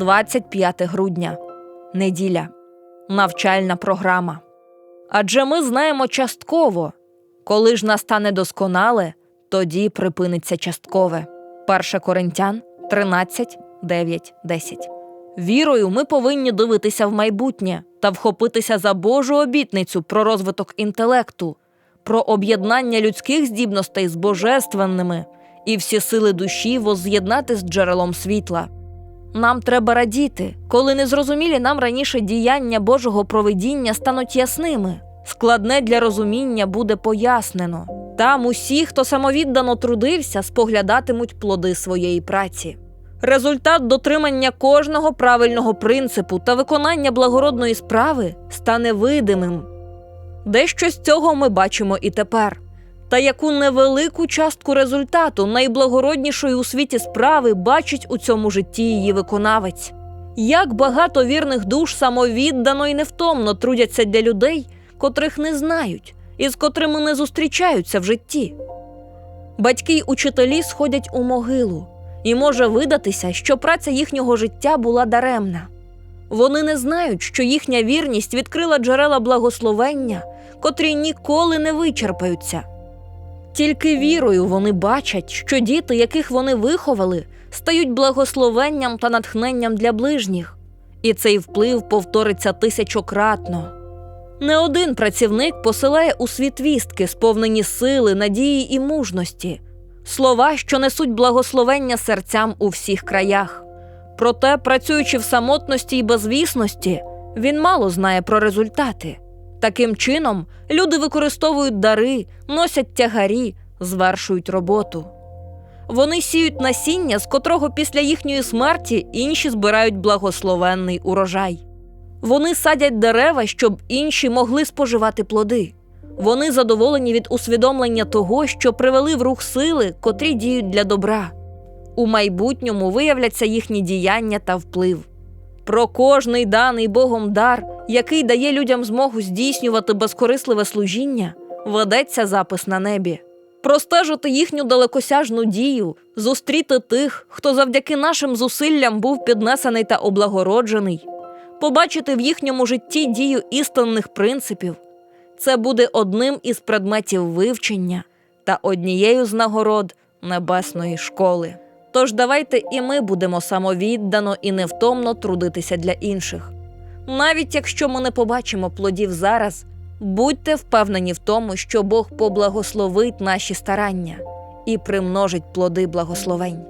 25 грудня, неділя, навчальна програма. Адже ми знаємо частково, коли ж настане досконале, тоді припиниться часткове. 1 Коринтян 13, 9, 10. Вірою ми повинні дивитися в майбутнє та вхопитися за Божу обітницю про розвиток інтелекту, про об'єднання людських здібностей з божественними і всі сили душі возз'єднати з джерелом світла. Нам треба радіти, коли незрозумілі нам раніше діяння Божого провидіння стануть ясними. Складне для розуміння буде пояснено. Там усі, хто самовіддано трудився, споглядатимуть плоди своєї праці. Результат дотримання кожного правильного принципу та виконання благородної справи стане видимим. Дещо з цього ми бачимо і тепер. Та яку невелику частку результату найблагороднішої у світі справи бачить у цьому житті її виконавець. Як багато вірних душ самовіддано і невтомно трудяться для людей, котрих не знають і з котрими не зустрічаються в житті. Батьки й учителі сходять у могилу, і може видатися, що праця їхнього життя була даремна. Вони не знають, що їхня вірність відкрила джерела благословення, котрі ніколи не вичерпаються. Тільки вірою вони бачать, що діти, яких вони виховали, стають благословенням та натхненням для ближніх, і цей вплив повториться тисячократно. Не один працівник посилає у світ вістки, сповнені сили, надії і мужності, слова, що несуть благословення серцям у всіх краях. Проте, працюючи в самотності і безвісності, він мало знає про результати. Таким чином, люди використовують дари, носять тягарі, звершують роботу. Вони сіють насіння, з котрого після їхньої смерті інші збирають благословенний урожай. Вони садять дерева, щоб інші могли споживати плоди. Вони задоволені від усвідомлення того, що привели в рух сили, котрі діють для добра. У майбутньому виявляться їхні діяння та вплив. Про кожний даний Богом дар, який дає людям змогу здійснювати безкорисливе служіння, ведеться запис на небі. Простежити їхню далекосяжну дію, зустріти тих, хто завдяки нашим зусиллям був піднесений та облагороджений, побачити в їхньому житті дію істинних принципів. Це буде одним із предметів вивчення та однією з нагород небесної школи. Тож давайте і ми будемо самовіддано і невтомно трудитися для інших. Навіть якщо ми не побачимо плодів зараз, будьте впевнені в тому, що Бог поблагословить наші старання і примножить плоди благословень.